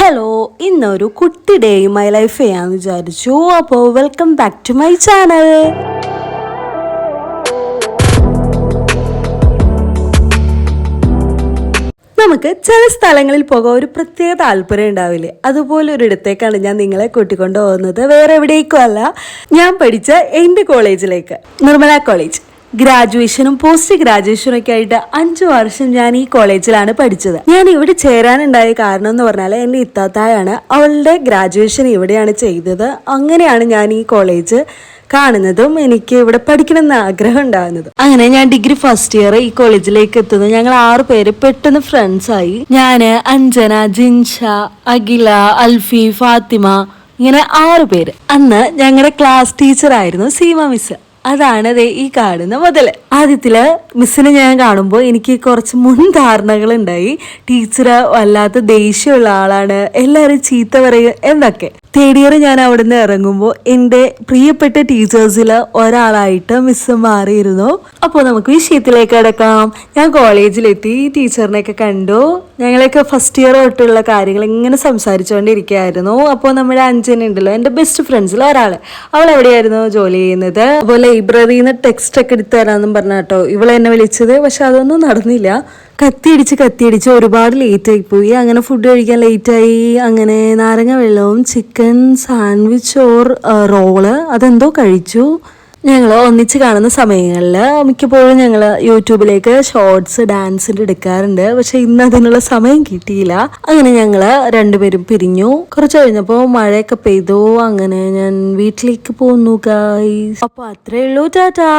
Hello ഇന്നൊരു കുട്ടി day my life ചെയ്യാന്ന് വിചാരിച്ചു. അപ്പോൾ welcome back to my channel നമുക്ക് ചില സ്ഥലങ്ങളിൽ പോകാൻ ഒരു പ്രത്യേക താല്പര്യം ഉണ്ടാവില്ലേ? അതുപോലെ ഒരിടത്തേക്കാണ് ഞാൻ നിങ്ങളെ കൂട്ടിക്കൊണ്ടു പോകുന്നത്. വേറെ എവിടേക്കും അല്ല. ഞാൻ പഠിച്ച എന്റെ കോളേജിലേക്ക് നിർമ്മല കോളേജ് ഗ്രാജുവേഷനും പോസ്റ്റ് ഗ്രാജുവേഷനും ഒക്കെ ആയിട്ട് അഞ്ചു വർഷം ഞാൻ ഈ കോളേജിലാണ് പഠിച്ചത്. ഞാൻ ഇവിടെ ചേരാനുണ്ടായ കാരണം എന്ന് പറഞ്ഞാൽ എന്റെ ഇത്താത്തായാണ് അവളുടെ ഗ്രാജുവേഷൻ ഇവിടെയാണ് ചെയ്തത്. അങ്ങനെയാണ് ഞാൻ ഈ കോളേജ് കാണുന്നതും എനിക്ക് ഇവിടെ പഠിക്കണം ആഗ്രഹം ഉണ്ടാകുന്നതും. അങ്ങനെ ഞാൻ ഡിഗ്രി ഫസ്റ്റ് ഇയർ ഈ കോളേജിലേക്ക് എത്തുന്നു. ഞങ്ങൾ ആറു പേര് പെട്ടെന്ന് ഫ്രണ്ട്സ് ആയി. ഞാൻ അഞ്ജന ജിൻഷ അഖില അൽഫി ഫാത്തിമ ഇങ്ങനെ ആറു പേര്. അന്ന് ഞങ്ങളുടെ ക്ലാസ് ടീച്ചർ ആയിരുന്നു സീമ മിസ്. അതാണ് ഈ കാണുന്ന മുതൽ ആദ്യത്തിൽ മിസ്സിനെ ഞാൻ കാണുമ്പോൾ എനിക്ക് കുറച്ച് മുൻധാരണകൾ ഉണ്ടായി ടീച്ചർ വല്ലാത്ത ദേഷ്യമുള്ള ആളാണ്. എല്ലാവരും ചീത്ത പറയും എന്നൊക്കെ. തേർഡ് ഇയർ ഞാൻ അവിടെ നിന്ന് ഇറങ്ങുമ്പോൾ എന്റെ പ്രിയപ്പെട്ട ടീച്ചേഴ്സിൽ ഒരാളായിട്ട് മിസ് മാറിയിരുന്നു. അപ്പോൾ നമുക്ക് വിഷയത്തിലേക്ക് കിടക്കാം. ഞാൻ കോളേജിലെത്തി ടീച്ചറിനെയൊക്കെ കണ്ടു. ഞങ്ങളെയൊക്കെ ഫസ്റ്റ് ഇയർ തൊട്ടുള്ള കാര്യങ്ങൾ ഇങ്ങനെ സംസാരിച്ചുകൊണ്ടിരിക്കുകയായിരുന്നു അപ്പോൾ നമ്മുടെ അഞ്ജന ഉണ്ടല്ലോ എന്റെ ബെസ്റ്റ് ഫ്രണ്ട്സിൽ ഒരാൾ അവൾ എവിടെയായിരുന്നു ജോലി ചെയ്യുന്നത്? അപ്പോൾ ലൈബ്രറിയിൽ നിന്ന് ടെക്സ്റ്റ് ഒക്കെ എടുത്തു തരാമെന്നും പറഞ്ഞാട്ടോ. ഇവളെന്നെ വിളിച്ചത്. പക്ഷെ അതൊന്നും നടന്നില്ല. കത്തിയടിച്ച് കത്തിയടിച്ച് ഒരുപാട് ലേറ്റ് പോയി. അങ്ങനെ ഫുഡ് കഴിക്കാൻ ലേറ്റ് ആയി. അങ്ങനെ നാരങ്ങ വെള്ളവും ചിക്കൻ സാൻഡ്വിച്ച് ഓർ റോൾ അതെന്തോ കഴിച്ചു. ഞങ്ങൾ ഒന്നിച്ച് കാണുന്ന സമയങ്ങളിൽ മിക്കപ്പോഴും ഞങ്ങൾ യൂട്യൂബിലേക്ക് ഷോർട്സ് ഡാൻസിന്റെ എടുക്കാറുണ്ട്. പക്ഷെ ഇന്ന് അതിനുള്ള സമയം കിട്ടിയില്ല. അങ്ങനെ ഞങ്ങൾ രണ്ടുപേരും പിരിഞ്ഞു. കുറച്ച് കഴിഞ്ഞപ്പോൾ മഴയൊക്കെ പെയ്തു. അങ്ങനെ ഞാൻ വീട്ടിലേക്ക് പോന്നു ഗായ്സ് അപ്പോൾ അത്രേ ഉള്ളൂ ടാറ്റാ.